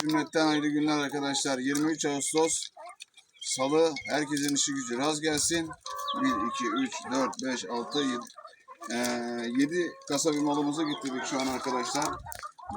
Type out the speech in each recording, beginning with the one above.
Cümletten hayırlı günler arkadaşlar. 23 Ağustos Salı. Herkesin işi gücü rast gelsin. 1, 2, 3, 4, 5, 6, 7. 7 kasa bir malımızı getirdik şu an arkadaşlar.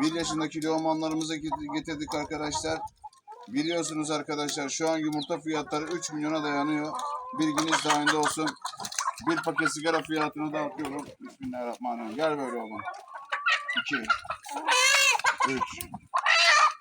1 yaşındaki doğmanlarımızı get- getirdik arkadaşlar. Biliyorsunuz arkadaşlar şu an yumurta fiyatları 3 milyona dayanıyor. Bilginiz dahilinde olsun. Bir paket sigara fiyatını dağıtıyorum. Bismillahirrahmanirrahim. Gel böyle oğlum. 2 3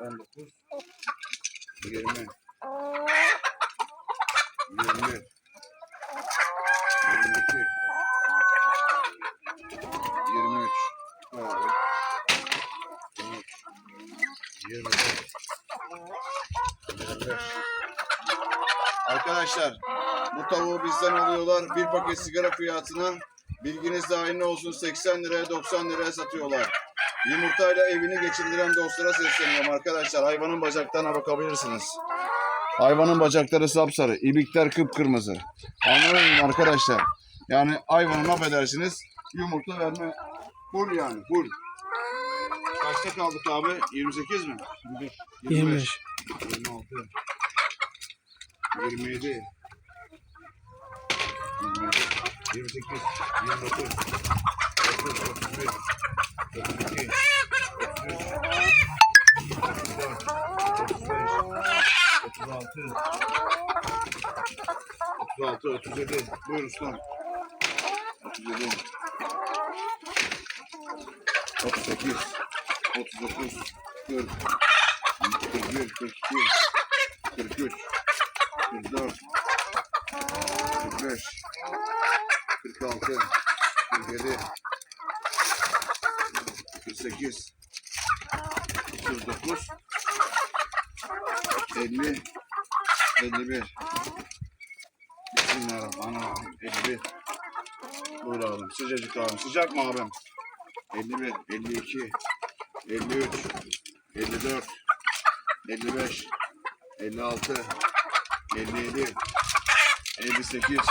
19 20 21 22 23 Abi. 23 24 25 Arkadaşlar bu tavuğu bizden alıyorlar. Bir paket sigara fiyatına bilginiz dahilinde olsun 80 liraya 90 liraya satıyorlar. Yumurtayla evini geçindiren dostlara sesleniyorum arkadaşlar. Hayvanın bacaklarına bakabilirsiniz. Hayvanın bacakları sapsarı, ibikler kıpkırmızı. Anladınız mı arkadaşlar? Yani hayvanı affedersiniz yumurta verme full yani full. Kaçta kaldık abi? 28 mi? 25. 26 27 27 28 29 30 31 36 37 Buyur ustam 37 38 39 40 41 42 43 44 45 46 47 48 39 50 51 Bismillahirrahmanirrahim. 51 Buyur abim. Sıcacık abim. Sıcak mı abim? 51 52 53 54 55 56 57 58